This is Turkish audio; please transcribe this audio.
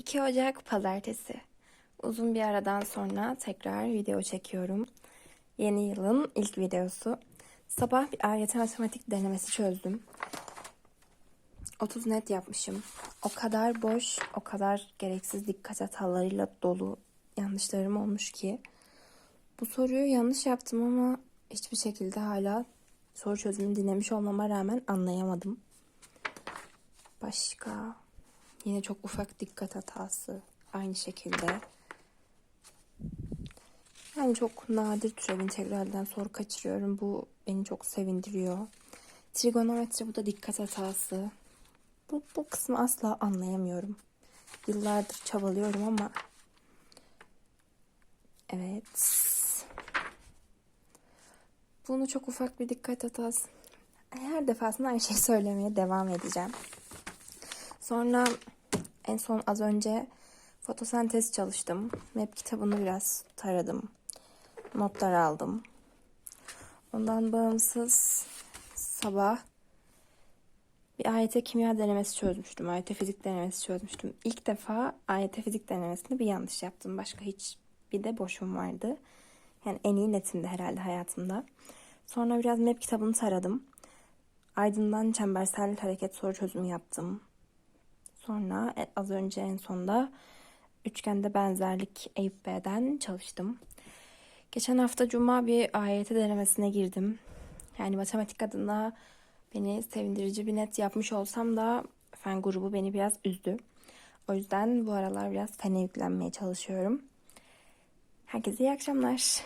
2 Ocak Pazartesi. Uzun bir aradan sonra tekrar video çekiyorum. Yeni yılın ilk videosu. Sabah bir AYT matematik denemesi çözdüm. 30 net yapmışım. O kadar boş, o kadar gereksiz dikkat hatalarıyla dolu yanlışlarım olmuş ki. Bu soruyu yanlış yaptım ama hiçbir şekilde hala soru çözümünü dinlemiş olmama rağmen anlayamadım. Başka yine çok ufak dikkat hatası aynı şekilde. Yani çok nadir türev integralden soru kaçırıyorum. Bu beni çok sevindiriyor. Trigonometri bu da dikkat hatası. Bu, bu kısmı asla anlayamıyorum. Yıllardır çabalıyorum ama evet. Bunu çok ufak bir dikkat hatası. Her defasında aynı şeyi söylemeye devam edeceğim. Sonra en son az önce fotosentez çalıştım. Map kitabını biraz taradım. Notlar aldım. Ondan bağımsız sabah bir AYT kimya denemesi çözmüştüm. AYT fizik denemesi çözmüştüm. İlk defa AYT fizik denemesinde bir yanlış yaptım. Başka hiç bir de boşum vardı. Yani en iyi netimdi herhalde hayatımda. Sonra biraz map kitabını taradım. Ardından çembersel hareket soru çözümü yaptım. Sonra e- az önce en sonda üçgende benzerlik Eyüp B'den çalıştım. Geçen hafta Cuma bir AYT denemesine girdim. Yani matematik adına beni sevindirici bir net yapmış olsam da fen grubu beni biraz üzdü. O yüzden bu aralar biraz fene yüklenmeye çalışıyorum. Herkese iyi akşamlar.